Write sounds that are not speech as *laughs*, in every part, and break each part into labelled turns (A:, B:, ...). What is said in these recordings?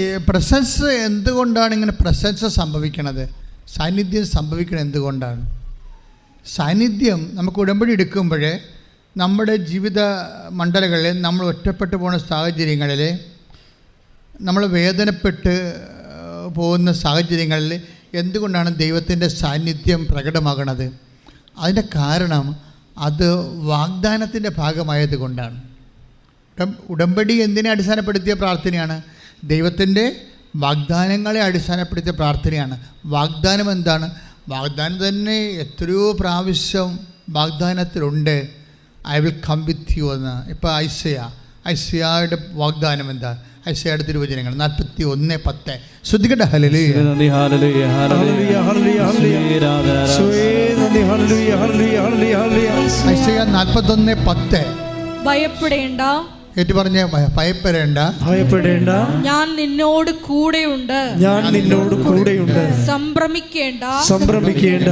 A: ഈ പ്രസൻസ് എന്തുകൊണ്ടാണ് ഇങ്ങനെ പ്രസൻസ് സംഭവിക്കണത്? സാന്നിധ്യം സംഭവിക്കണത് എന്തുകൊണ്ടാണ്? സാന്നിധ്യം നമുക്ക് ഉടമ്പടി എടുക്കുമ്പോൾ നമ്മുടെ ജീവിത മണ്ഡലങ്ങളിൽ നമ്മൾ ഒറ്റപ്പെട്ടു പോകുന്ന സാഹചര്യങ്ങളിൽ നമ്മൾ വേദനപ്പെട്ട് പോകുന്ന സാഹചര്യങ്ങളിൽ എന്തുകൊണ്ടാണ് ദൈവത്തിന്റെ സാന്നിധ്യം പ്രകടമാകുന്നത് അതിന്റെ കാരണം അത് വാഗ്ദാനത്തിന്റെ ഭാഗമായത് കൊണ്ടാണ്. ഉടമ്പടി എന്തിനെ അടിസ്ഥാനപ്പെടുത്തിയ പ്രാർത്ഥനയാണ്? ദൈവത്തിന്റെ വാഗ്ദാനങ്ങളെ അടിസ്ഥാനപ്പെടുത്തിയ പ്രാർത്ഥനയാണ്. വാഗ്ദാനം എന്താണ്? വാഗ്ദാനം തന്നെ എത്രയോ പ്രാവശ്യം വാഗ്ദാനത്തിലുണ്ട്. I will come with you എന്ന്. ഇപ്പോൾ ഐസയ ഐസയായുടെ വാഗ്ദാനം എന്താ? ഐസയുടെ തിരുവചനങ്ങൾ നാൽപ്പത്തി ഒന്ന് പത്ത്. ശ്രദ്ധിക്കട്ടെ? ഹലലി. ഐസയ നാൽപ്പത്തൊന്ന് പത്ത്.
B: ഭയപ്പെടേണ്ട.
A: ഏറ്റു പറഞ്ഞ ഭയപ്പെടേണ്ട.
C: ഭയപ്പെടേണ്ട.
B: ഞാൻ നിന്നോട് കൂടെയുണ്ട്.
C: ഞാൻ നിന്നോട് കൂടെയുണ്ട്.
B: സംഭ്രമിക്കേണ്ട.
C: സംഭ്രമിക്കേണ്ട.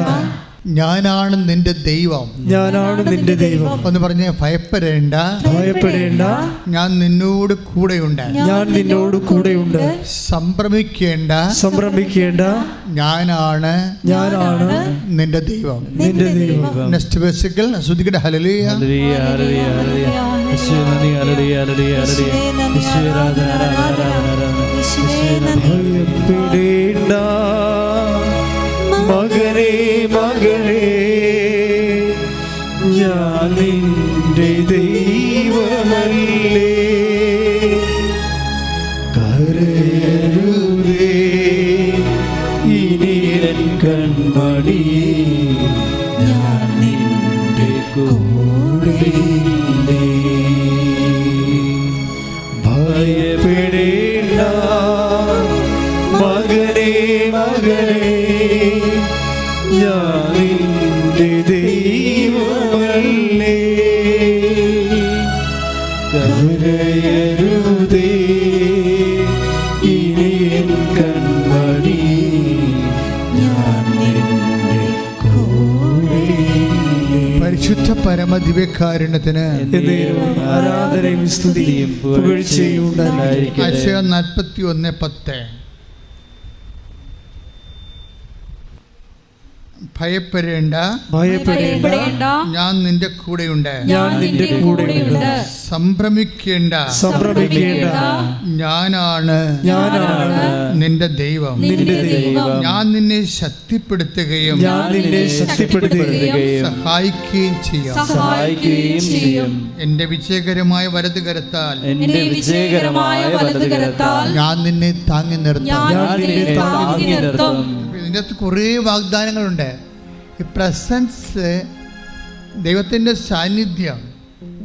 A: ഞാനാണ് നിന്റെ ദൈവം.
C: ഞാനാണ് നിന്റെ ദൈവം.
A: എന്ന് പറഞ്ഞ ഭയപ്പെടേണ്ട.
C: ഭയപ്പെടേണ്ട.
A: ഞാൻ നിന്നോട് കൂടെയുണ്ട്.
C: ഞാൻ നിന്നോട് കൂടെയുണ്ട്.
A: സംഭ്രമിക്കേണ്ട.
C: സംഭ്രമിക്കേണ്ട.
A: ഞാനാണ്
C: ഞാനാണ്
A: നിന്റെ ദൈവം.
C: നിന്റെ ദൈവം.
A: Next basically ശ്രദ്ധിക്കട്ടെ hallelujah
D: hallelujah hallelujah hallelujah hallelujah. Hallelujah. Hallelujah
C: മകളെ ഞാൻ നിന്റെ ദൈവമല്ലേ. കരയരുതേ ഇനി എൻ കൺമണി ഞാൻ നിന്റെ കൂടെയില്ലേ
A: പരമദിവ്യകാരുണ്യത്തിന്
C: ആരാധനയും സ്തുതിയും പുകഴ്ചയും
A: നാൽപ്പത്തി ഒന്ന് പത്ത്. ഭയപ്പെടേണ്ട.
C: ഭയപ്പെടേണ്ട.
A: ഞാൻ നിന്റെ കൂടെയുണ്ട്.
C: ഞാൻ നിന്റെ കൂടെയുണ്ട്.
A: സംഭ്രമിക്കേണ്ട.
C: സംഭ്രമിക്കേണ്ട.
A: ഞാനാണ്.
C: ഞാനാണ്
A: നിന്റെ ദൈവം.
C: നിന്റെ ദൈവം.
A: ഞാൻ നിന്നെ ശക്തിപ്പെടുത്തുകയും
C: ഞാൻ നിന്നെ ശക്തിപ്പെടുത്തുകയും
A: സഹായിക്കുകയും ചെയ്യാം.
B: സഹായിക്കുകയും ചെയ്യും.
A: എന്റെ വിജയകരമായ വലത് കരത്താൽ.
D: എന്റെ വിജയകരമായ വലത് കരത്താൽ
A: ഞാൻ നിന്നെ താങ്ങി നിർത്തും.
B: ഞാൻ നിന്നെ താങ്ങി നിർത്തും.
A: ഇതിന്റെ അകത്ത് കുറേ വാഗ്ദാനങ്ങളുണ്ട്. ഈ പ്രസൻസ് ദൈവത്തിന്റെ സാന്നിധ്യം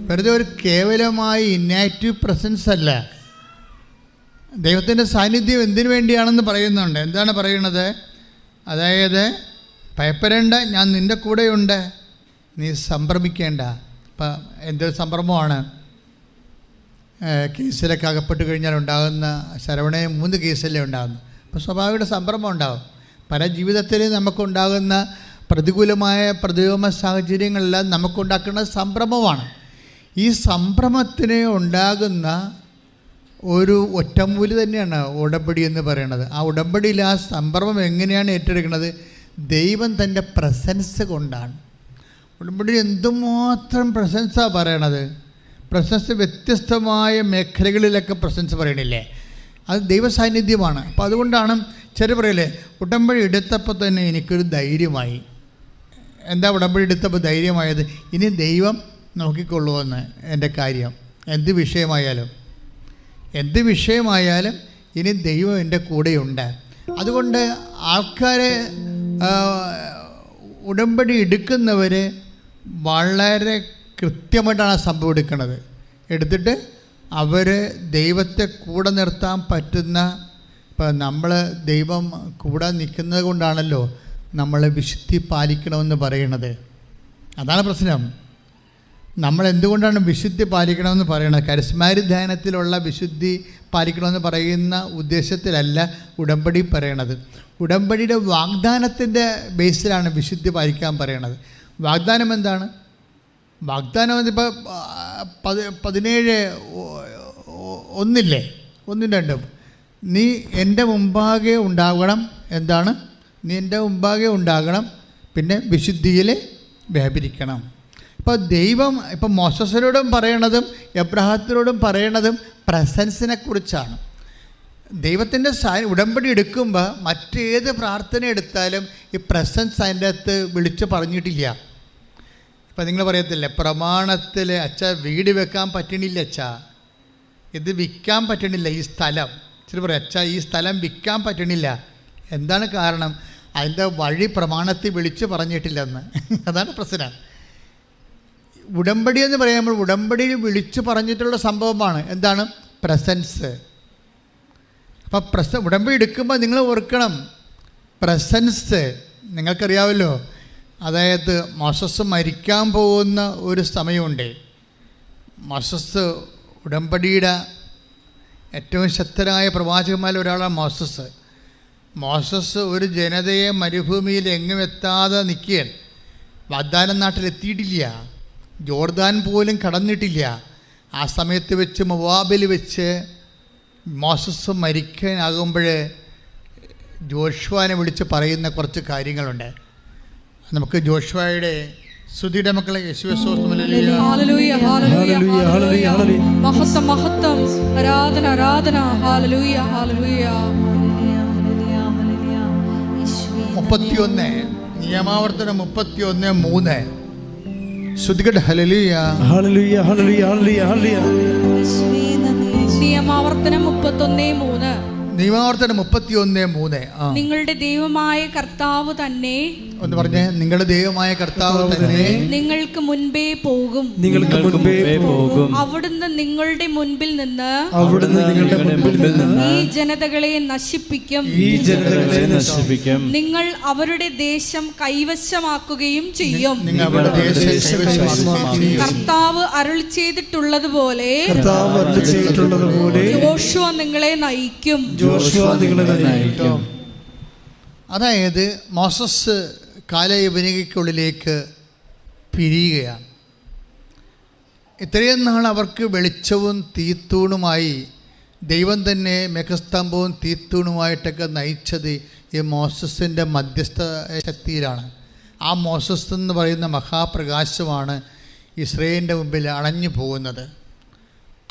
A: വെറുതെ ഒരു കേവലമായി ഇന്നാക്റ്റീവ് പ്രസൻസ് അല്ല. ദൈവത്തിന്റെ സാന്നിധ്യം എന്തിനു വേണ്ടിയാണെന്ന് പറയുന്നുണ്ട്. എന്താണ് പറയുന്നത്? അതായത് ഭയപ്പെടേണ്ട ഞാൻ നിന്റെ കൂടെയുണ്ട്. നീ സംഭ്രമിക്കേണ്ട. ഇപ്പം എന്തൊരു സംഭ്രമമാണ്? കേസിലൊക്കെ അകപ്പെട്ട് കഴിഞ്ഞാൽ ഉണ്ടാകുന്ന ശരവണയും മൂന്ന് കേസല്ലേ ഉണ്ടാകുന്നു അപ്പോൾ സ്വാഭാവിക സംഭ്രമം ഉണ്ടാകും പല ജീവിതത്തിൽ നമുക്കുണ്ടാകുന്ന പ്രതികൂലമായ പ്രതികൂല സാഹചര്യങ്ങളെല്ലാം നമുക്കുണ്ടാക്കുന്ന സംഭ്രമമാണ്. ഈ സംഭ്രമത്തിന് ഉണ്ടാകുന്ന ഒരു ഒറ്റമൂലി തന്നെയാണ് ഉടമ്പടി എന്ന് പറയുന്നത്. ആ ഉടമ്പടിയിൽ ആ സംഭ്രമം എങ്ങനെയാണ് ഏറ്റെടുക്കുന്നത്? ദൈവം തന്റെ പ്രസൻസ് കൊണ്ടാണ്. ഉടമ്പടി എന്തുമാത്രം പ്രസൻസാണ് പറയണത്? പ്രശംസ വ്യത്യസ്തമായ മേഖലകളിലൊക്കെ പ്രസൻസ് പറയണില്ലേ? അത് ദൈവസാന്നിധ്യമാണ്. അപ്പോൾ അതുകൊണ്ടാണ് ചില പറയല്ലേ ഉടമ്പടി എടുത്തപ്പോൾ തന്നെ എനിക്കൊരു ധൈര്യമായി. എന്താ ഉടമ്പടി എടുത്തപ്പോൾ ധൈര്യമായത്? ഇനി ദൈവം നോക്കിക്കൊള്ളുമെന്ന് എന്റെ കാര്യം. എന്ത് വിഷയമായാലും എന്ത് വിഷയമായാലും ഇനി ദൈവം എന്റെ കൂടെയുണ്ട്. അതുകൊണ്ട് ആൾക്കാരെ ഉടമ്പടി എടുക്കുന്നവർ വളരെ കൃത്യമായിട്ടാണ് സംഭവം എടുക്കുന്നത്. എടുത്തിട്ട് അവർ ദൈവത്തെ കൂടെ നിർത്താൻ പറ്റുന്ന ഇപ്പം നമ്മൾ ദൈവം കൂടെ നിൽക്കുന്നത് കൊണ്ടാണല്ലോ നമ്മൾ വിശുദ്ധി പാലിക്കണമെന്ന് പറയണത്. അതാണ് പ്രശ്നം. നമ്മൾ എന്തുകൊണ്ടാണ് വിശുദ്ധി പാലിക്കണമെന്ന് പറയുന്നത് കരിസ്മാരി ധ്യാനത്തിലുള്ള വിശുദ്ധി പാലിക്കണമെന്ന് പറയുന്ന ഉദ്ദേശത്തിലല്ല ഉടമ്പടി പറയണത്. ഉടമ്പടിയുടെ വാഗ്ദാനത്തിന്റെ ബേസിലാണ് വിശുദ്ധി പാലിക്കാൻ പറയണത്. വാഗ്ദാനം എന്താണ്? വാഗ്ദാനം ഇപ്പോൾ പതി പതിനേഴ് ഒന്നില്ലേ? ഒന്നും രണ്ടും. നീ എന്റെ മുമ്പാകെ ഉണ്ടാകണം. എന്താണ്? നീ എന്റെ മുമ്പാകെ ഉണ്ടാകണം. പിന്നെ വിശുദ്ധിയിൽ വ്യാപരിക്കണം. ഇപ്പോൾ ദൈവം ഇപ്പം മോസസിനോടും പറയണതും എബ്രഹത്തിനോടും പറയണതും പ്രസൻസിനെ കുറിച്ചാണ്. ദൈവത്തിന്റെ ഉടമ്പടി എടുക്കുമ്പോൾ മറ്റേത് പ്രാർത്ഥന എടുത്താലും ഈ പ്രസൻസ് അതിന്റെ അകത്ത് വിളിച്ച് പറഞ്ഞിട്ടില്ല. ഇപ്പം നിങ്ങൾ പറയത്തില്ലേ പ്രമാണത്തിൽ അച്ഛ വീട് വെക്കാൻ പറ്റണില്ല അച്ഛ. ഇത് വിൽക്കാൻ പറ്റണില്ല ഈ സ്ഥലം. ഇച്ചിരി പറയാം. അച്ഛ ഈ സ്ഥലം വിൽക്കാൻ പറ്റണില്ല. എന്താണ് കാരണം? അതിന്റെ വഴി പ്രമാണത്തിൽ വിളിച്ചു പറഞ്ഞിട്ടില്ലെന്ന്. *laughs* അതാണ് പ്രശ്നം. ഉടമ്പടി എന്ന് പറയുമ്പോൾ ഉടമ്പടി വിളിച്ചു പറഞ്ഞിട്ടുള്ള സംഭവമാണ്. എന്താണ്? പ്രസൻസ് അപ്പോൾ പ്രസ ഉടമ്പടി എടുക്കുമ്പോൾ നിങ്ങൾ ഓർക്കണം. പ്രസൻസ് നിങ്ങൾക്കറിയാമല്ലോ അതായത് മൊസസ് മരിക്കാൻ പോകുന്ന ഒരു സമയമുണ്ട്. മൊസസ് ഉടമ്പടിയുടെ ഏറ്റവും ശക്തരായ പ്രവാചകന്മാരിൽ ഒരാളാണ് മോസസ്. മോസസ് ഒരു ജനതയെ മരുഭൂമിയിൽ എങ്ങും എത്താതെ നിൽക്കുകയാണ്. വാഗ്ദാനം നാട്ടിലെത്തിയിട്ടില്ല ജോർദാൻ പോലും കടന്നിട്ടില്ല. ആ സമയത്ത് വെച്ച് മൊവാബിൽ വെച്ച് മോസസ് മരിക്കാനാകുമ്പോൾ ജോഷ്വാനെ വിളിച്ച് പറയുന്ന കുറച്ച് കാര്യങ്ങളുണ്ട്. നമുക്ക് ജോഷ്വായുടെ ശ്രുതിയുടെ മക്കളെ.
B: മഹത്വം മഹത്വം. ആരാധന ആരാധന. ഹാലലൂയ ഹാലലൂയ
A: മുപ്പത്തിയൊന്ന് നിയമാവർത്തനം മുപ്പത്തിയൊന്ന് മൂന്ന്. ഹലലിയ.
B: നിയമാവർത്തനം മുപ്പത്തൊന്നേ മൂന്ന്.
A: നിയമാവർത്തനം മുപ്പത്തിയൊന്ന് മൂന്ന്.
B: നിങ്ങളുടെ ദൈവമായ കർത്താവ് തന്നെ
A: ഒന്ന് പറഞ്ഞേ നിങ്ങളുടെ ദൈവമായ കർത്താവ് തന്നെ
B: നിങ്ങൾക്ക് മുൻപേ പോകും.
C: നിങ്ങൾക്ക് മുൻപേ
D: പോകും.
B: അവിടുന്ന് നിങ്ങളുടെ മുൻപിൽ നിന്ന്
C: അവിടുന്ന് നിങ്ങളുടെ മുൻപിൽ നിന്ന്
B: ഈ ജനതകളെ നശിപ്പിക്കും.
C: ഈ ജനതകളെ
D: നശിപ്പിക്കും.
B: നിങ്ങൾ അവരുടെ ദേശം കൈവശമാക്കുകയും ചെയ്യും.
A: നിങ്ങൾ അവരുടെ ദേശം കൈവശമാക്കുകയും
B: കർത്താവ് അരുൾ ചെയ്തിട്ടുള്ളതുപോലെ
C: കർത്താവ് അരുൾ ചെയ്തിട്ടുള്ളതുപോലെ
B: ജോഷുവ നിങ്ങളെ നയിക്കും.
C: ജോഷുവ നിങ്ങളെ നയിക്കും.
A: അതായത് മോസസ് കാലയവനികയ്ക്കുള്ളിലേക്ക് പിരിയുകയാണ്. ഇത്രയും നാൾ അവർക്ക് വെളിച്ചവും തീത്തൂണുമായി ദൈവം തന്നെ മെഘസ്തംഭവും തീത്തൂണുമായിട്ടൊക്കെ നയിച്ചത് ഈ മോസസിന്റെ മധ്യസ്ഥ ശക്തിയിലാണ്. ആ മോസസ് എന്ന് പറയുന്ന മഹാപ്രകാശമാണ് ഇസ്രയേലിന്റെ മുമ്പിൽ അണഞ്ഞു പോകുന്നത്.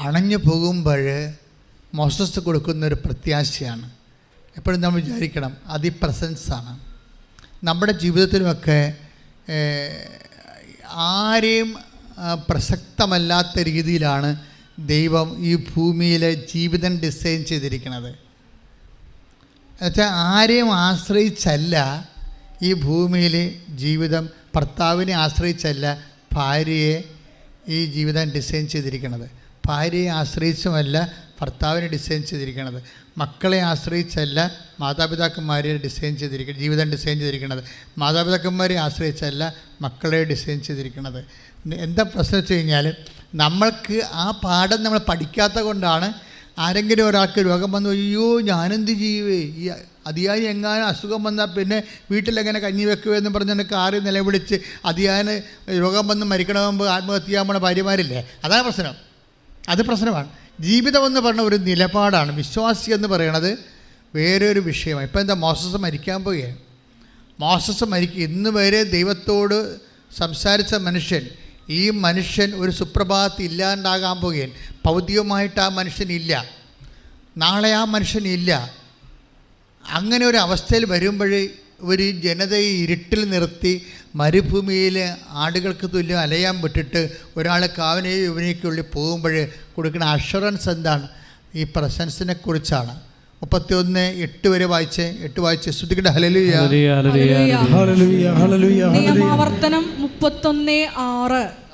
A: അണഞ്ഞു പോകുമ്പോൾ മോസസ് കൊടുക്കുന്നൊരു പ്രത്യാശയാണ്. എപ്പോഴും നമ്മൾ വിചാരിക്കണം അതിപ്രസൻസാണ്. നമ്മുടെ ജീവിതത്തിലുമൊക്കെ ആരെയും പ്രസക്തമല്ലാത്ത രീതിയിലാണ് ദൈവം ഈ ഭൂമിയിലെ ജീവിതം ഡിസൈൻ ചെയ്തിരിക്കുന്നത്. എന്നുവെച്ചാൽ ആരെയും ആശ്രയിച്ചല്ല ഈ ഭൂമിയിൽ ജീവിതം ഭർത്താവിനെ ആശ്രയിച്ചല്ല ഭാര്യയെ ഈ ജീവിതം ഡിസൈൻ ചെയ്തിരിക്കുന്നത്. ഭാര്യയെ ആശ്രയിച്ചുമല്ല ഭർത്താവിനെ ഡിസൈൻ ചെയ്തിരിക്കുന്നത് മക്കളെ ആശ്രയിച്ചല്ല മാതാപിതാക്കന്മാരെ ഡിസൈൻ ചെയ്തിരിക്കുന്നത് ജീവിതം ഡിസൈൻ ചെയ്തിരിക്കുന്നത് മാതാപിതാക്കന്മാരെ ആശ്രയിച്ചല്ല മക്കളെ ഡിസൈൻ ചെയ്തിരിക്കുന്നത് എന്താ പ്രശ്നം വെച്ച് കഴിഞ്ഞാൽ നമ്മൾക്ക് ആ പാഠം നമ്മൾ പഠിക്കാത്ത കൊണ്ടാണ് ആരെങ്കിലും ഒരാൾക്ക് രോഗം വന്നു അയ്യോ ഞാനെന്ത് ചെയ്യുവേ ഈ അതിയായി എങ്ങാനും അസുഖം വന്നാൽ പിന്നെ വീട്ടിലെങ്ങനെ കഞ്ഞി വെക്കുക എന്ന് പറഞ്ഞ് കാറി നിലവിളിച്ച് അതിയാന് രോഗം വന്ന് മരിക്കണമെന്ന് ആത്മഹത്യ പോണ ഭാര്യമാരില്ലേ? അതാണ് പ്രശ്നം. അത് പ്രശ്നമാണ്. ജീവിതം എന്ന് പറഞ്ഞ ഒരു നിലപാടാണ്. വിശ്വാസി എന്ന് പറയണത് വേറൊരു വിഷയമാണ്. ഇപ്പം എന്താ മോസസ് മരിക്കാൻ പോയേ? മോസസ് മരിക്കുക ഇന്ന് വരെ ദൈവത്തോട് സംസാരിച്ച മനുഷ്യൻ ഈ മനുഷ്യൻ ഒരു സുപ്രഭാതത്തിൽ ഇല്ലാണ്ടാകാൻ പോകുകയാണ് ഭൗതികമായിട്ട് ആ മനുഷ്യനില്ല നാളെ ആ മനുഷ്യനില്ല അങ്ങനെ ഒരു അവസ്ഥയിൽ വരുമ്പോൾ ഒരു ജനതയെ ഇരുട്ടിൽ നിർത്തി മരുഭൂമിയിൽ ആടുകൾക്ക് തുല്യം അലയാൻ വിട്ടിട്ട് ഒരാൾ കാവനെയും ഇവനേക്കുള്ളിൽ പോകുമ്പോൾ കൊടുക്കുന്ന അഷുറൻസ് എന്താണ്? ഈ പ്രസൻസിനെ കുറിച്ചാണ്. മുപ്പത്തി ഒന്ന് എട്ട് വരെ വായിച്ച്. എട്ട് വായിച്ച്. ശ്രുതികയുടെ hallelujah
D: hallelujah, hallelujah, hallelujah.
C: Hallelujah. Hallelujah hallelujah.
B: നിയമാവർത്തനം മുപ്പത്തൊന്ന് ആറ്.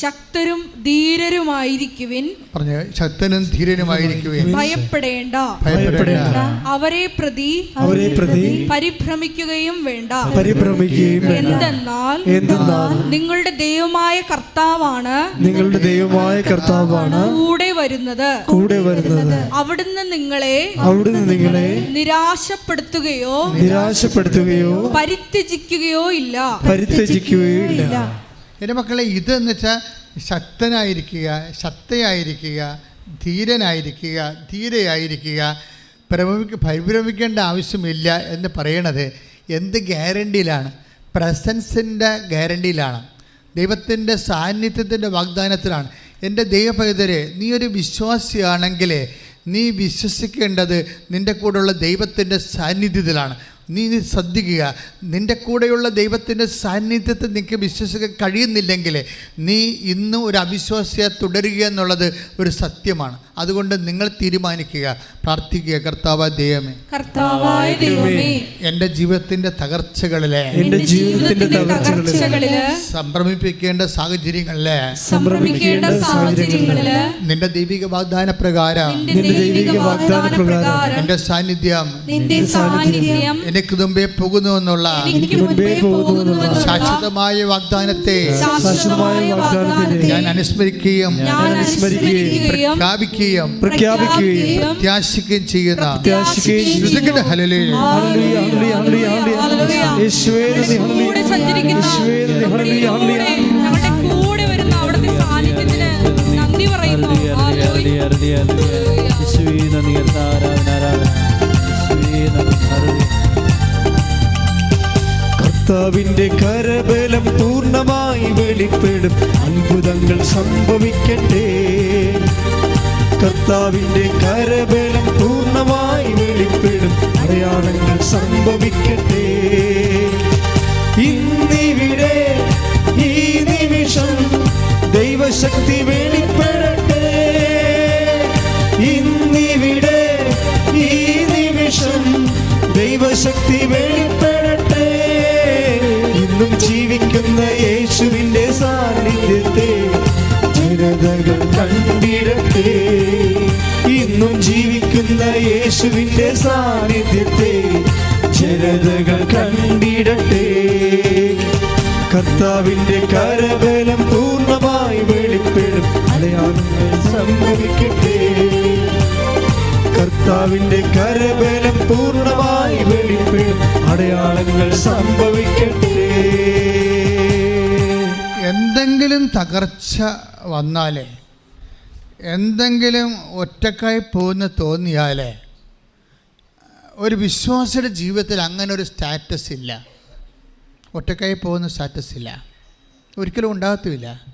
B: ശക്തരും ധീരരുമായിരിക്കുവിൻ.
A: പറഞ്ഞു ശക്തനും ധീരനുമായിരിക്കുവിൻ.
B: ഭയപ്പെടേണ്ട.
A: ഭയപ്പെടേണ്ട.
B: അവരെ പ്രതി
C: അവരെ പ്രതി
B: പരിഭ്രമിക്കുകയും വേണ്ട.
C: പരിഭ്രമിക്കുകയും വേണ്ട.
B: എന്തെന്നാൽ
C: എന്തെന്നാൽ
B: നിങ്ങളുടെ ദൈവമായ കർത്താവാണ്
C: നിങ്ങളുടെ ദൈവമായ കർത്താവാണ്
B: കൂടെ വരുന്നത്.
C: കൂടെ വരുന്നത്.
B: അവിടുന്ന് നിങ്ങളെ
C: അവിടുന്ന് നിങ്ങളെ
B: നിരാശപ്പെടുത്തുകയോ
C: നിരാശപ്പെടുത്തുകയോ
B: പരിത്യജിക്കുകയോ ഇല്ല.
C: പരിത്യജിക്കുകയോ ഇല്ല.
A: എന്റെ മക്കളെ ഇതെന്ന് വെച്ചാൽ ശക്തനായിരിക്കുക ശക്തയായിരിക്കുക ധീരനായിരിക്കുക ധീരയായിരിക്കുക. ഭ്രമിക്ക പരിഭ്രമിക്കേണ്ട ആവശ്യമില്ല എന്ന് പറയണത് എന്ത് ഗ്യാരണ്ടിയിലാണ്? പ്രസൻസിന്റെ ഗ്യാരണ്ടിയിലാണ്. ദൈവത്തിന്റെ സാന്നിധ്യത്തിന്റെ വാഗ്ദാനത്തിലാണ്. എന്റെ ദൈവപൈതരെ നീ ഒരു വിശ്വാസിയാണെങ്കിൽ നീ വിശ്വസിക്കേണ്ടത് നിന്റെ കൂടെയുള്ള ദൈവത്തിന്റെ സാന്നിധ്യത്തിലാണ്. നീ ശ്രദ്ധിക്കുക. നിന്റെ കൂടെയുള്ള ദൈവത്തിന്റെ സാന്നിധ്യത്തിൽ നിനക്ക് വിശ്വസിക്കാൻ കഴിയുന്നില്ലെങ്കിൽ നീ ഇന്നും ഒരു അവിശ്വാസിയെ തുടരുക എന്നുള്ളത് ഒരു സത്യമാണ്. അതുകൊണ്ട് നിങ്ങൾ തീരുമാനിക്കുക. പ്രാർത്ഥിക്കുക കർത്താവ് ദൈവമേ
B: കർത്താവായ ദൈവമേ
A: എന്റെ ജീവിതത്തിന്റെ തകർച്ചകളിലെ
C: എന്റെ ജീവിതത്തിന്റെ
B: തകർച്ചകളിലെ തകർച്ചകളിൽ
A: സംഭ്രമിപ്പിക്കേണ്ട സാഹചര്യങ്ങളിലെ
B: സംഭ്രമിക്കേണ്ട സാഹചര്യങ്ങളിൽ
A: നിന്റെ ദൈവിക വാഗ്ദാന പ്രകാരം
B: നിന്റെ ദൈവിക വാഗ്ദാന പ്രകാരം
A: എന്റെ സാന്നിധ്യം
B: നിന്റെ സാന്നിധ്യം
A: എനിക്ക് മുമ്പേ പോകുന്നുവെന്നുള്ള ശാശ്വതമായ വാഗ്ദാനത്തെ ഞാൻ അനുസ്മരിക്കുകയും പ്രഖ്യാപിക്കുകയും
C: പ്രഖ്യാപിക്കുകയും
A: പ്രത്യാശിക്കുകയും ചെയ്യുന്ന
C: ഹലലേ.
B: കൂടെ വരുന്ന അവിടുത്തെ സാന്നിധ്യത്തിന് നന്ദി പറയുന്നു. ഹല്ലേലൂയ.
C: കർത്താവിന്റെ കരബലം പൂർണമായി വെളിപ്പെടും. അത്ഭുതങ്ങൾ സംഭവിക്കട്ടെ. കർത്താവിന്റെ കരബലം പൂർണമായി വെളിപ്പെടും. അടയാളങ്ങൾ സംഭവിക്കട്ടെ. ഇന്നിവിടെ ഈ നിമിഷം ദൈവശക്തി വെളിപ്പെടട്ടെ ജനതകൾ കണ്ടിടട്ടെ. ഇന്നും ജീവിക്കുന്ന യേശുവിന്റെ സാന്നിധ്യത്തെ ജനതകൾ കണ്ടിടട്ടെ. കർത്താവിന്റെ കരബലം പൂർണമായി വെളിപ്പെടും. അടയാളങ്ങൾ സംഭവിക്കട്ടെ. കർത്താവിന്റെ കരബലം പൂർണമായി വെളിപ്പെടും. അടയാളങ്ങൾ സംഭവിക്കട്ടെ.
A: എന്തെങ്കിലും തകർച്ച വന്നാലേ എന്തെങ്കിലും ഒറ്റക്കായി പോകുന്ന തോന്നിയാൽ ഒരു വിശ്വാസിയുടെ ജീവിതത്തിൽ അങ്ങനെ ഒരു സ്റ്റാറ്റസ് ഇല്ല. ഒറ്റക്കായി പോകുന്ന സ്റ്റാറ്റസ് ഇല്ല. ഒരിക്കലും ഉണ്ടാകത്തുമില്ല.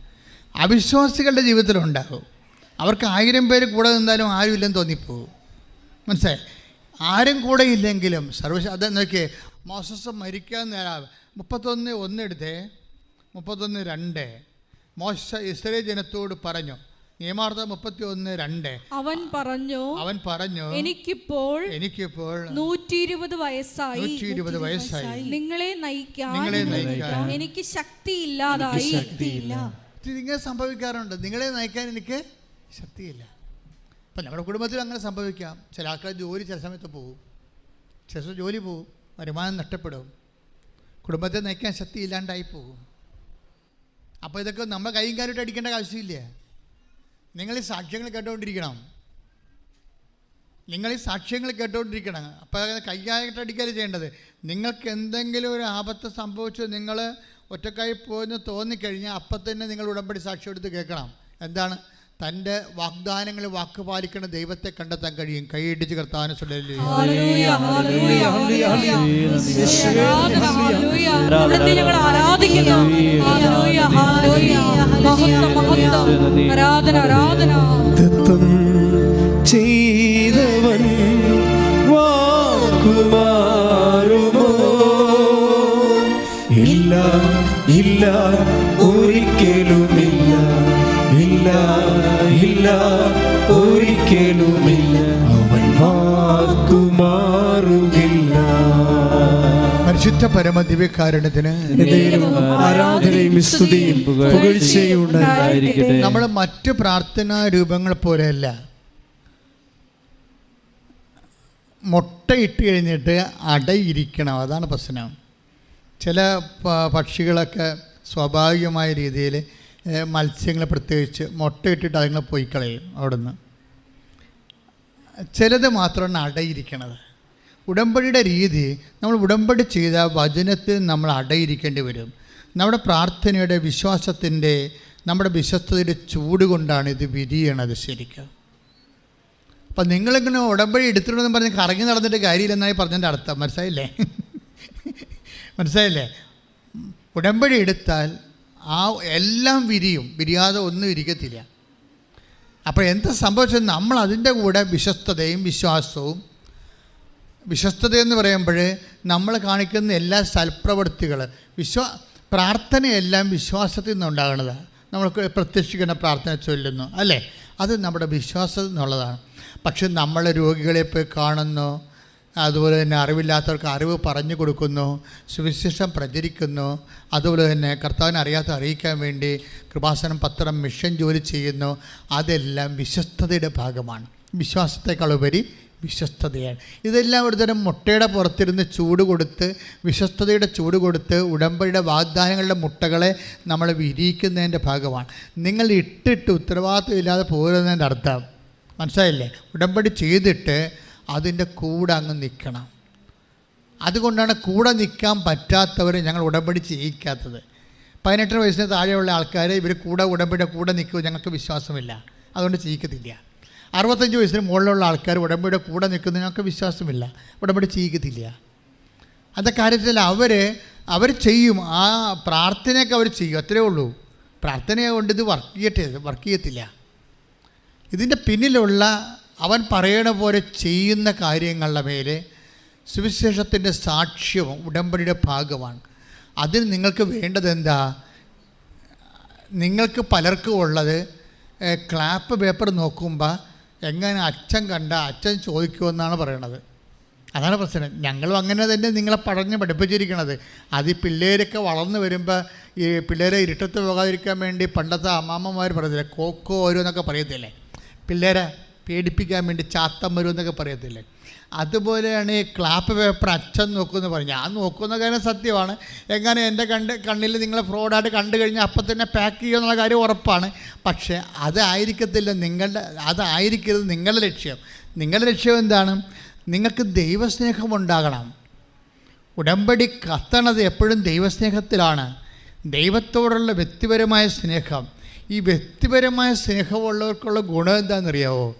A: അവിശ്വാസികളുടെ ജീവിതത്തിൽ ഉണ്ടാകും അവർക്ക് ആയിരം പേര് കൂടെ നിന്നാലും ആരുമില്ലെന്ന് തോന്നിപ്പോകും മനസ്സിലായി? ആരും കൂടെ ഇല്ലെങ്കിലും സർവശ അത് നോക്കിയേ മോസസ് മരിക്കാൻ നേരം മുപ്പത്തൊന്ന് ഒന്നെടുത്തേ മുപ്പത്തൊന്ന് രണ്ട്. മോശ ഇസ്രേ ജനത്തോട് പറഞ്ഞു നിയമാർത്ഥം മുപ്പത്തി ഒന്ന് രണ്ട്.
B: അവൻ പറഞ്ഞു
A: അവൻ പറഞ്ഞു
B: എനിക്കിപ്പോൾ
A: എനിക്കിപ്പോൾ
B: നൂറ്റി ഇരുപത് വയസ്സായി.
A: നൂറ്റി ഇരുപത് വയസ്സായി.
B: നിങ്ങളെ നയിക്കാൻ
A: നിങ്ങളെ നയിക്കാൻ
B: എനിക്ക് ശക്തി ഇല്ലാതായി
A: ഇത് ഇങ്ങനെ സംഭവിക്കാറുണ്ട്. നിങ്ങളെ നയിക്കാൻ എനിക്ക് ശക്തിയില്ല. അപ്പം നമ്മുടെ കുടുംബത്തിൽ അങ്ങനെ സംഭവിക്കാം. ചില ആൾക്കാർ ജോലി ചില സമയത്ത് പോകും ചില ജോലി പോകും വരുമാനം നഷ്ടപ്പെടും. കുടുംബത്തെ നയിക്കാൻ ശക്തി ഇല്ലാണ്ടായി പോകും അപ്പോൾ ഇതൊക്കെ നമ്മൾ കൈയും കാലിട്ട് അടിക്കേണ്ട ആവശ്യമില്ല? നിങ്ങൾ ഈ സാക്ഷ്യങ്ങൾ കേട്ടുകൊണ്ടിരിക്കണം നിങ്ങൾ ഈ സാക്ഷ്യങ്ങൾ കേട്ടുകൊണ്ടിരിക്കണം അപ്പോൾ കൈയായിട്ട് അടിക്കൽ ചെയ്യേണ്ടത്? നിങ്ങൾക്ക് എന്തെങ്കിലും ഒരു ആപത്ത് സംഭവിച്ചു നിങ്ങൾ ഒറ്റക്കായി പോയെന്ന് തോന്നിക്കഴിഞ്ഞാൽ അപ്പം തന്നെ നിങ്ങൾ ഉടമ്പടി സാക്ഷ്യം എടുത്ത് കേൾക്കണം. എന്താണ്? തന്റെ വാഗ്ദാനങ്ങൾ വാക്ക് പാലിക്കുന്ന ദൈവത്തെ കണ്ടെത്താൻ കഴിയും. കൈയിടിച്ച് കർത്താവിനെ
C: ദത്തം ചെയ്തവൻ വാക്കുമാറുമോ? ഇല്ല ഒരിക്കലുമില്ല. ഇല്ല ഇല്ല ഒരിക്കലുമില്ല. അവൻ വാക്കുമാറുകില്ല.
A: പരിശുദ്ധ പരമ ദിവ്യകാരണത്തിന്
C: ആരാധനയും സ്തുതിയും പുകഴ്ചയും ഉണ്ടായിരിക്കട്ടെ
A: നമ്മൾ മറ്റ് പ്രാർത്ഥനാ രൂപങ്ങൾ പോലെയല്ല. മുട്ടയിട്ട് കഴിഞ്ഞിട്ട് അടയിരിക്കണം അതാണ് പ്രശ്നം. ചില പക്ഷികളൊക്കെ സ്വാഭാവികമായ രീതിയിൽ മത്സ്യങ്ങളെ പ്രത്യേകിച്ച് മുട്ടയിട്ടിട്ട് അതുങ്ങളെ പോയി കളയും അവിടുന്ന്. ചിലത് മാത്രമാണ് അടയിരിക്കണത് ഉടമ്പടിയുടെ രീതി നമ്മൾ ഉടമ്പടി ചെയ്ത വചനത്തിൽ നമ്മൾ അടയിരിക്കേണ്ടി വരും. നമ്മുടെ പ്രാർത്ഥനയുടെ വിശ്വാസത്തിന്റെ നമ്മുടെ വിശ്വസ്തയുടെ ചൂട് കൊണ്ടാണ് ഇത് വിരിയണത് ശരിക്കും. അപ്പം നിങ്ങളിങ്ങനെ ഉടമ്പടി എടുത്തിട്ടുണ്ടെന്ന് പറഞ്ഞ് കറങ്ങി നടന്നിട്ട് കാര്യമില്ലെന്നായി പറഞ്ഞതിന്റെ അർത്ഥം. മനസ്സിലായില്ലേ? മനസ്സിലായില്ലേ? ഉടമ്പടി എടുത്താൽ ആ എല്ലാം വിരിയും. വിരിയാതെ ഒന്നും ഇരിക്കത്തില്ല. അപ്പോൾ എന്താ സംഭവിച്ചത്? നമ്മൾ അതിന്റെ കൂടെ വിശ്വസ്തതയും വിശ്വാസവും വിശ്വസ്തതയെന്ന് പറയുമ്പോൾ നമ്മൾ കാണിക്കുന്ന എല്ലാ സൽപ്രവൃത്തികൾ വിശ്വാ പ്രാർത്ഥനയെല്ലാം വിശ്വാസത്തിൽ നിന്നുണ്ടാകുന്നതാണ് നമ്മൾക്ക് പ്രത്യക്ഷിക്കുന്ന പ്രാർത്ഥന ചൊല്ലുന്നു അല്ലേ? അത് നമ്മുടെ വിശ്വാസത്തിൽ നിന്നുള്ളതാണ്. പക്ഷെ നമ്മൾ രോഗികളെ പോയി കാണുന്നു അതുപോലെ തന്നെ അറിവില്ലാത്തവർക്ക് അറിവ് പറഞ്ഞു കൊടുക്കുന്നു സുവിശേഷം പ്രചരിക്കുന്നു അതുപോലെ തന്നെ കർത്താവിനെ അറിയാത്ത അറിയിക്കാൻ വേണ്ടി കൃപാസനം പത്രം മിഷൻ ജോലി ചെയ്യുന്നു. അതെല്ലാം വിശ്വസ്തതയുടെ ഭാഗമാണ്. വിശ്വാസത്തെക്കാളുപരി വിശ്വസ്തതയാണ്. ഇതെല്ലാം ഒരു തരം മുട്ടയുടെ പുറത്തിരുന്ന് ചൂട് കൊടുത്ത് വിശ്വസ്തതയുടെ ചൂട് കൊടുത്ത് ഉടമ്പടിയുടെ വാഗ്ദാനങ്ങളുടെ മുട്ടകളെ നമ്മൾ വിരിയിക്കുന്നതിന്റെ ഭാഗമാണ്. നിങ്ങൾ ഇട്ടിട്ട് ഉത്തരവാദിത്വം ഇല്ലാതെ പോകുന്നതിന്റെ അർത്ഥം മനസ്സിലായില്ലേ? ഉടമ്പടി ചെയ്തിട്ട് അതിന്റെ കൂടെ അങ്ങ് നിൽക്കണം. അതുകൊണ്ടാണ് കൂടെ നിൽക്കാൻ പറ്റാത്തവരെ ഞങ്ങൾ ഉടമ്പടി ചെയ്യിക്കാത്തത്. പതിനെട്ടര വയസ്സിന് താഴെയുള്ള ആൾക്കാർ ഇവർ കൂടെ ഉടമ്പടിയുടെ കൂടെ നിൽക്കുക ഞങ്ങൾക്ക് വിശ്വാസമില്ല. അതുകൊണ്ട് ചെയ്യിക്കത്തില്ല. അറുപത്തഞ്ച് വയസ്സിന് മുകളിലുള്ള ആൾക്കാർ ഉടമ്പടിയുടെ കൂടെ നിൽക്കുന്ന ഞങ്ങൾക്ക് വിശ്വാസമില്ല. ഉടമ്പടി ചെയ്യിക്കത്തില്ല. അതിന്റെ കാര്യത്തിൽ അവർ അവർ ചെയ്യും. ആ പ്രാർത്ഥനയൊക്കെ അവർ ചെയ്യും. അത്രേ ഉള്ളൂ. പ്രാർത്ഥന കൊണ്ട് ഇത് വർക്ക് ചെയ്യട്ടെ വർക്ക് ചെയ്യത്തില്ല. ഇതിന്റെ പിന്നിലുള്ള അവൻ പറയണ പോലെ ചെയ്യുന്ന കാര്യങ്ങളുടെ മേലെ സുവിശേഷത്തിന്റെ സാക്ഷ്യവും ഉടമ്പടിയുടെ ഭാഗമാണ്. അതിന് നിങ്ങൾക്ക് വേണ്ടത് എന്താ? നിങ്ങൾക്ക് പലർക്കും ഉള്ളത് ക്ലാപ്പ് പേപ്പർ നോക്കുമ്പോൾ എങ്ങനെ അച്ഛൻ കണ്ട അച്ഛൻ ചോദിക്കുമെന്നാണ് പറയണത്. അതാണ് പ്രശ്നം. ഞങ്ങളും അങ്ങനെ തന്നെ നിങ്ങളെ പഠഞ്ഞ് പഠിപ്പിച്ചിരിക്കണത്. അത് ഈ പിള്ളേരൊക്കെ വളർന്നു വരുമ്പോൾ ഈ പിള്ളേരെ ഇരുട്ടത്ത് പോകാതിരിക്കാൻ വേണ്ടി പണ്ടത്തെ അമ്മാമ്മമാർ പറയത്തില്ലേ കോക്കോ ഓരോന്നൊക്കെ പറയത്തില്ലേ? പിള്ളേരെ പേടിപ്പിക്കാൻ വേണ്ടി ചാത്തം വരും എന്നൊക്കെ പറയത്തില്ലേ? അതുപോലെയാണ് ഈ ക്ലാപ്പ് പേപ്പർ അച്ഛൻ നോക്കുമെന്ന് പറഞ്ഞു. ഞാൻ നോക്കുന്ന കാര്യം സത്യമാണ്. എങ്ങനെ എന്റെ കണ്ട് കണ്ണിൽ നിങ്ങളെ ഫ്രോഡായിട്ട് കണ്ടു കഴിഞ്ഞാൽ അപ്പം തന്നെ പാക്ക് ചെയ്യുമെന്നുള്ള കാര്യം ഉറപ്പാണ്. പക്ഷേ അതായിരിക്കത്തില്ല നിങ്ങളുടെ അതായിരിക്കരുത് നിങ്ങളുടെ ലക്ഷ്യം. നിങ്ങളുടെ ലക്ഷ്യം എന്താണ്? നിങ്ങൾക്ക് ദൈവസ്നേഹം ഉണ്ടാകണം. ഉടമ്പടി കത്തണത് എപ്പോഴും ദൈവസ്നേഹത്തിലാണ്. ദൈവത്തോടുള്ള വ്യക്തിപരമായ സ്നേഹം. ഈ വ്യക്തിപരമായ സ്നേഹമുള്ളവർക്കുള്ള ഗുണം എന്താണെന്നറിയാവോ?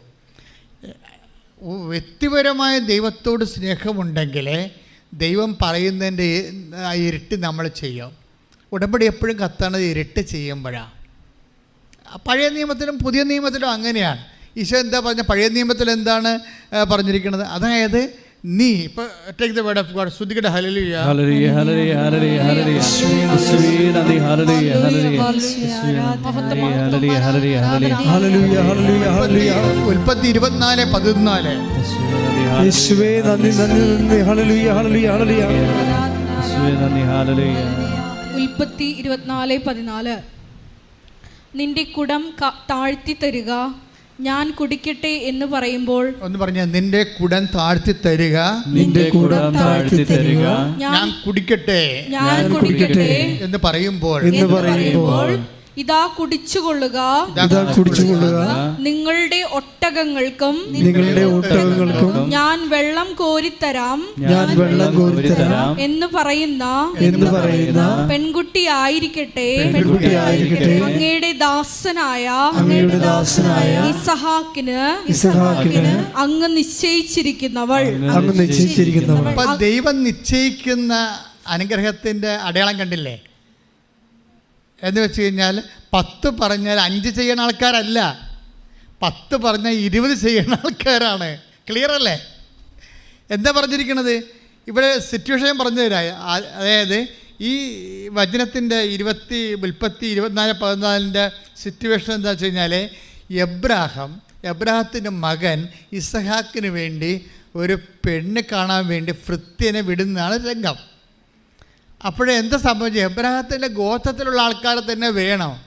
A: വ്യക്തിപരമായ ദൈവത്തോട് സ്നേഹമുണ്ടെങ്കിൽ ദൈവം പറയുന്നതിന്റെ ഇരട്ടി നമ്മൾ ചെയ്യും. ഉടമ്പടി എപ്പോഴും കത്തണത് ഇരട്ടി ചെയ്യുമ്പോഴാണ് പഴയ നിയമത്തിലും പുതിയ നിയമത്തിലും അങ്ങനെയാണ്. ഈശോ എന്താ പറഞ്ഞ? പഴയ നിയമത്തിൽ എന്താണ് പറഞ്ഞിരിക്കുന്നത്? അതായത് നീ ഇപ്പൊ take the word of God ശ്രുതികയുടെ hallelujah
D: hallelujah hallelujah hallelujah hallelujah യേശുവേ നന്ദി hallelujah hallelujah hallelujah hallelujah hallelujah
C: hallelujah hallelujah hallelujah
A: ഉൽപ്പത്തി ഇരുപത്തിനാല് പതിനാല്.
D: യേശുവേ നന്ദി
C: യേശുവേ നന്ദി നന്ദി. നന്ദി ഹല്ലേലൂയ ഹല്ലേലൂയ ഹല്ലേലൂയ
D: യേശുവേ നന്ദി ഹല്ലേലൂയ
B: ഉൽപ്പത്തി ഇരുപത്തിനാല് പതിനാല്. നിന്റെ കുടം താഴ്ത്തി തരിക. ഞാൻ കുടിക്കട്ടെ എന്ന് പറയുമ്പോൾ
A: ഒന്ന് പറഞ്ഞ നിന്റെ കുടം താഴ്ത്തി തരിക.
D: നിന്റെ കുടൻ താഴ്ത്തി തരിക.
A: ഞാൻ
B: ഞാൻ
A: കുടിക്കട്ടെ.
B: ഞാൻ കുടിക്കട്ടെ.
A: എന്ന് പറയുമ്പോൾ
C: എന്ന് പറയുമ്പോൾ
B: ഇതാ കുടിച്ചുകൊള്ളുക.
C: ഇതാ കുടിച്ചുകൊള്ളുക.
B: നിങ്ങളുടെ ഒട്ടകങ്ങൾക്കും
C: നിങ്ങളുടെ ഒട്ടകങ്ങൾക്കും
B: ഞാൻ വെള്ളം കോരിത്തരാം.
C: ഞാൻ വെള്ളം കോരിത്തരാം
B: എന്ന് പറയുന്ന
C: എന്ന് പറയുന്ന
B: പെൺകുട്ടി ആയിരിക്കട്ടെ.
C: പെൺകുട്ടി ആയിരിക്കട്ടെ.
B: അങ്ങയുടെ ദാസനായ
C: അങ്ങയുടെ ദാസനായ
B: ഇസഹാക്കിന്
C: ഇസഹാക്കിന്
B: അങ്ങ് നിശ്ചയിച്ചിരിക്കുന്നവൾ.
C: അങ്ങ് നിശ്ചയിച്ചിരിക്കുന്നവൾ.
A: ദൈവം നിശ്ചയിക്കുന്ന അനുഗ്രഹത്തിന്റെ അടയാളം കണ്ടില്ലേ? എന്ന് വെച്ച് കഴിഞ്ഞാൽ പത്ത് പറഞ്ഞാൽ അഞ്ച് ചെയ്യണ ആൾക്കാരല്ല. പത്ത് പറഞ്ഞാൽ ഇരുപത് ചെയ്യണ ആൾക്കാരാണ്. ക്ലിയർ അല്ലേ? എന്താ പറഞ്ഞിരിക്കുന്നത് ഇവിടെ സിറ്റുവേഷൻ പറഞ്ഞു തരാം അതായത് ഈ വചനത്തിന്റെ ഇരുപത്തി മുപ്പത്തി ഇരുപത്തിനാല് പതിനാലിന്റെ സിറ്റുവേഷൻ എന്താ വെച്ച് കഴിഞ്ഞാൽ എബ്രാഹം എബ്രാഹത്തിന്റെ മകൻ ഇസഹാക്കിന് വേണ്ടി ഒരു പെണ്ണ് കാണാൻ വേണ്ടി ഭൃത്യനെ വിടുന്നതാണ് രംഗം. അപ്പോഴേ എന്താ സംഭവിച്ചത്? എബ്രാഹത്തിന്റെ ഗോത്രത്തിലുള്ള ആൾക്കാർ തന്നെ വേണം.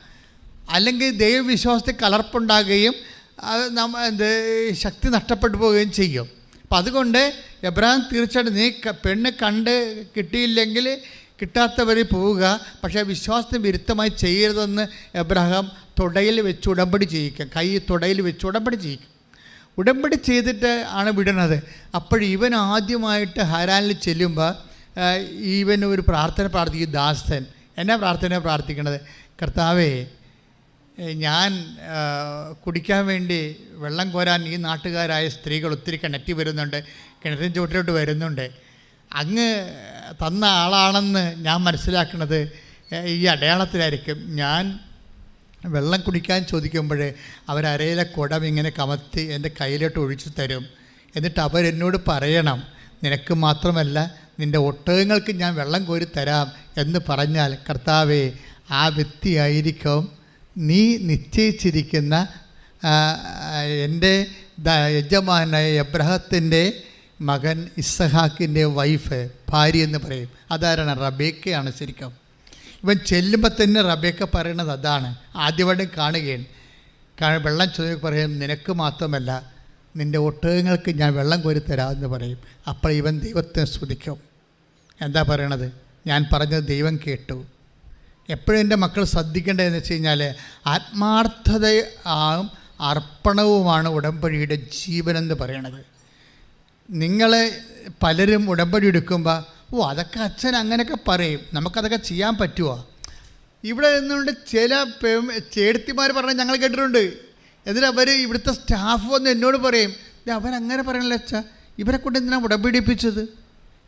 A: അല്ലെങ്കിൽ ദൈവവിശ്വാസത്തിൽ കലർപ്പുണ്ടാകുകയും അത് നമ്മ എന്ത് ശക്തി നഷ്ടപ്പെട്ടു പോവുകയും ചെയ്യും. അപ്പം അതുകൊണ്ട് എബ്രഹാം തീർച്ചയായിട്ടും നീ പെണ്ണ് കണ്ട് കിട്ടിയില്ലെങ്കിൽ കിട്ടാത്തവരിൽ പോവുക. പക്ഷേ വിശ്വാസത്തിന് വിരുദ്ധമായി ചെയ്യരുതെന്ന് എബ്രഹാം തുടയിൽ വെച്ച് ഉടമ്പടി ചെയ്യിക്കും. കൈ തുടയിൽ വെച്ച് ഉടമ്പടി ചെയ്യിക്കും. ഉടമ്പടി ചെയ്തിട്ട് ആണ് വിടുന്നത്. അപ്പോൾ ഇവൻ ആദ്യമായിട്ട് ഹരാനിൽ ചെല്ലുമ്പോൾ ഇവൻ ഒരു പ്രാർത്ഥന പ്രാർത്ഥിക്കും ദാസൻ. എന്നാ പ്രാർത്ഥന പ്രാർത്ഥിക്കണത്? കർത്താവേ ഞാൻ കുടിക്കാൻ വേണ്ടി വെള്ളം കോരാൻ ഈ നാട്ടുകാരായ സ്ത്രീകൾ ഒത്തിരി കിണറ്റി വരുന്നുണ്ട്. കിണറ്റിൻ ചുവട്ടിലോട്ട് വരുന്നുണ്ട്. അങ്ങ് തന്ന ആളാണെന്ന് ഞാൻ മനസ്സിലാക്കുന്നത് ഈ അടയാളത്തിലായിരിക്കും. ഞാൻ വെള്ളം കുടിക്കാൻ ചോദിക്കുമ്പോൾ അവരരയിലെ കുടം ഇങ്ങനെ കമത്തി എന്റെ കയ്യിലോട്ട് ഒഴിച്ചു തരും. എന്നിട്ട് അവരെന്നോട് പറയണം നിനക്ക് മാത്രമല്ല നിന്റെ ഒട്ടകങ്ങൾക്ക് ഞാൻ വെള്ളം കോരി തരാം എന്ന് പറഞ്ഞാൽ കർത്താവേ ആ വ്യക്തിയായിരിക്കും നീ നിശ്ചയിച്ചിരിക്കുന്ന എന്റെ യജമാനായ എബ്രഹത്തിന്റെ മകൻ ഇസ്സഹാക്കിന്റെ വൈഫ് ഭാര്യ എന്ന് പറയും. അതാരാണ്? റബേക്കയാണ് ശരിക്കും. ഇവൻ ചെല്ലുമ്പോൾ തന്നെ റബേക്ക പറയണത് അതാണ്. ആദ്യമായിട്ട് കാണുകയാണ്. വെള്ളം ചോദിക്കുക പറയും നിനക്ക് മാത്രമല്ല നിന്റെ ഒട്ടകങ്ങൾക്ക് ഞാൻ വെള്ളം കോരി തരാമെന്ന് പറയും. അപ്പോൾ ഇവൻ ദൈവത്തെ സ്തുതിക്കും. എന്താ പറയണത്? ഞാൻ പറഞ്ഞത് ദൈവം കേട്ടു. എപ്പോഴും എന്റെ മക്കൾ ശ്രദ്ധിക്കേണ്ടതെന്ന് വെച്ച് കഴിഞ്ഞാൽ ആത്മാർത്ഥത അർപ്പണവുമാണ് ഉടമ്പടിയുടെ ജീവനെന്ന് പറയണത്. നിങ്ങൾ പലരും ഉടമ്പടി എടുക്കുമ്പോൾ ഓ അതൊക്കെ അച്ഛൻ അങ്ങനെയൊക്കെ പറയും. നമുക്കതൊക്കെ ചെയ്യാൻ പറ്റുമോ? ഇവിടെ നിന്നുകൊണ്ട് ചില ചേടത്തിമാർ പറഞ്ഞാൽ ഞങ്ങൾ കേട്ടിട്ടുണ്ട്. എന്നിട്ട് അവർ ഇവിടുത്തെ സ്റ്റാഫ് വന്ന് എന്നോട് പറയും "ദേ, അവരങ്ങനെ പറയണല്ലോ അച്ഛാ? ഇവരെ കൊണ്ട് എന്തിനാണ് ഉടപിടിപ്പിച്ചത്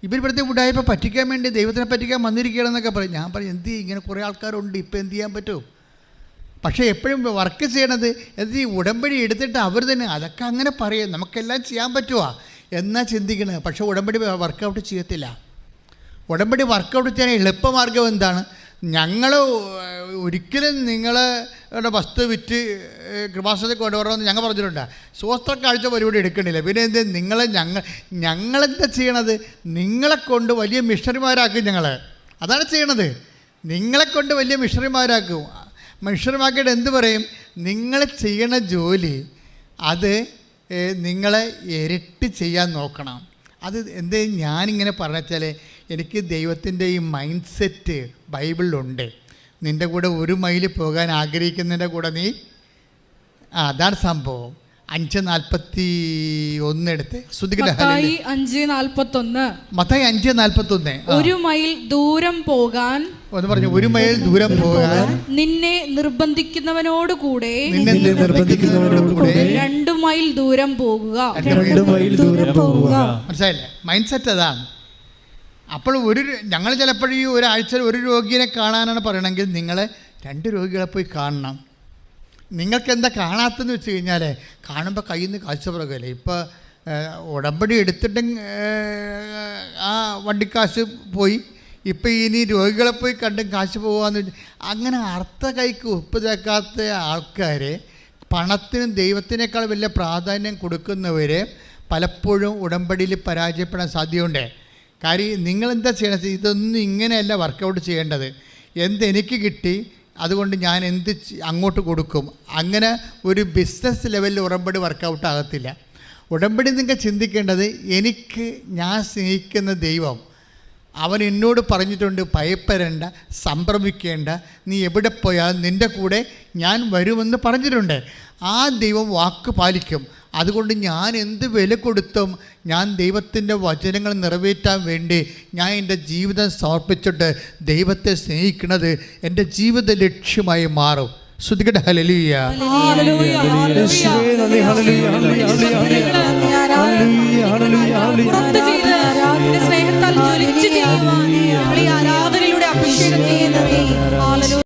A: ഇവർ ഇവിടുത്തെ ഉടായ്പ പറ്റിക്കാൻ വേണ്ടി ദൈവത്തിനെ പറ്റിക്കാൻ വന്നിരിക്കുകയാണെന്നൊക്കെ പറയും. ഞാൻ പറയും എന്ത്? ഇങ്ങനെ കുറേ ആൾക്കാരുണ്ട് ഇപ്പോൾ എന്ത് ചെയ്യാൻ പറ്റുമോ പക്ഷേ എപ്പോഴും വർക്ക് ചെയ്യണത് എന്ത് ഈ ഉടമ്പടി എടുത്തിട്ട് അവർ തന്നെ അതൊക്കെ അങ്ങനെ പറയും നമുക്കെല്ലാം ചെയ്യാൻ പറ്റുമോ എന്നാ ചിന്തിക്കണത് പക്ഷേ ഉടമ്പടി വർക്കൗട്ട് ചെയ്യത്തില്ല. ഉടമ്പടി വർക്കൗട്ട് ചെയ്യാൻ എളുപ്പമാർഗം എന്താണ്? ഞങ്ങൾ ഒരിക്കലും നിങ്ങളുടെ വസ്തു വിറ്റ് കൃപാസത്തിൽ കൊണ്ടുവരണമെന്ന് ഞങ്ങൾ പറഞ്ഞിട്ടുണ്ട്. സ്വസ്ത്ര കാഴ്ച പരിപാടി എടുക്കണില്ല. പിന്നെ എന്ത്? നിങ്ങളെ ഞങ്ങൾ ഞങ്ങളെന്താ ചെയ്യണത്? നിങ്ങളെ കൊണ്ട് വലിയ മിഷണറിമാരാക്കും ഞങ്ങൾ അതാണ് ചെയ്യണത്. നിങ്ങളെ കൊണ്ട് വലിയ മിഷണറിമാരാക്കും. മിഷണറിമാക്കിയിട്ട് എന്ത് പറയും? നിങ്ങൾ ചെയ്യണ ജോലി അത് നിങ്ങളെ ഇരട്ടി ചെയ്യാൻ നോക്കണം. അത് എന്ത് ഞാനിങ്ങനെ പറഞ്ഞാൽ എനിക്ക് ദൈവത്തിന്റെ ഈ മൈൻഡ് സെറ്റ് ബൈബിളിലുണ്ട്. നിന്റെ കൂടെ ഒരു മൈൽ പോകാൻ ആഗ്രഹിക്കുന്നതിന്റെ കൂടെ നീ ആ അതാണ് സംഭവം. അഞ്ച് നാൽപ്പത്തി ഒന്നെടുത്ത്
B: അഞ്ച് നാൽപ്പത്തൊന്ന്.
A: മത്തായി അഞ്ച് നാൽപ്പത്തൊന്ന്.
B: ഒരു മൈൽ ദൂരം പോകാൻ
A: ഒന്ന് പറഞ്ഞു ഒരു മൈൽ ദൂരം പോകാൻ
B: നിന്നെ നിർബന്ധിക്കുന്നവനോട് കൂടെ
A: നിന്നെ നിർബന്ധിക്കുന്നവനോട് കൂടെ
B: രണ്ടു മൈൽ ദൂരം പോകുക.
C: രണ്ട് മൈൽ ദൂരം പോവുക
A: മനസ്സിലായില്ലേ? മൈൻഡ് സെറ്റ് അതാണ്. അപ്പോൾ ഒരു ഞങ്ങൾ ചിലപ്പോൾ ഈ ഒരാഴ്ച ഒരു രോഗിയെ കാണാനാണ് പറയണമെങ്കിൽ നിങ്ങൾ രണ്ട് രോഗികളെ പോയി കാണണം. നിങ്ങൾക്ക് എന്താ കാണാത്തതെന്ന് വെച്ച് കഴിഞ്ഞാൽ കാണുമ്പോൾ കയ്യിൽ നിന്ന് കാഴ്ച പുറകല്ലേ? ഇപ്പോൾ ഉടമ്പടി എടുത്തിട്ട് ആ വണ്ടിക്കാശ് പോയി. ഇപ്പം ഇനി രോഗികളെ പോയി കണ്ടും കാശ് പോകാന്ന് വെച്ചാൽ അങ്ങനെ അർത്ഥ കൈക്ക് ഉപ്പ് തേക്കാത്ത ആൾക്കാർ പണത്തിനും ദൈവത്തിനേക്കാൾ വലിയ പ്രാധാന്യം കൊടുക്കുന്നവർ പലപ്പോഴും ഉടമ്പടിയിൽ പരാജയപ്പെടാൻ സാധ്യതയുണ്ട്. കാര്യം നിങ്ങളെന്താ ചെയ്യണത്? ഇതൊന്നും ഇങ്ങനെയല്ല വർക്കൗട്ട് ചെയ്യേണ്ടത്. എന്ത് എനിക്ക് കിട്ടി അതുകൊണ്ട് ഞാൻ എന്ത് അങ്ങോട്ട് കൊടുക്കും. അങ്ങനെ ഒരു ബിസിനസ് ലെവലിൽ ഉടമ്പടി വർക്കൗട്ട് ആകത്തില്ല. ഉടമ്പടി നിങ്ങൾ ചിന്തിക്കേണ്ടത് എനിക്ക് ഞാൻ സ്നേഹിക്കുന്ന ദൈവം അവൻ എന്നോട് പറഞ്ഞിട്ടുണ്ട് ഭയപ്പെടേണ്ട സംഭ്രമിക്കേണ്ട നീ എവിടെ പോയാലും നിന്റെ കൂടെ ഞാൻ വരുമെന്ന് പറഞ്ഞിട്ടുണ്ട്. ആ ദൈവം വാക്ക് പാലിക്കും. അതുകൊണ്ട് ഞാൻ എന്ത് വില കൊടുത്തും ഞാൻ ദൈവത്തിന്റെ വചനങ്ങൾ നിറവേറ്റാൻ വേണ്ടി ഞാൻ എന്റെ ജീവിതം സമർപ്പിച്ചിട്ട് ദൈവത്തെ സ്നേഹിക്കുന്നത് എന്റെ ജീവിത ലക്ഷ്യമായി മാറും. ശ്രുതികട ഹലലിയ
B: സ്നേഹത്താൽ ജ്വലിച്ച് ചെയ്യുവാൻ ഈ ആരാധനയിലൂടെ അഭിഷേകം ചെയ്യുന്നവേ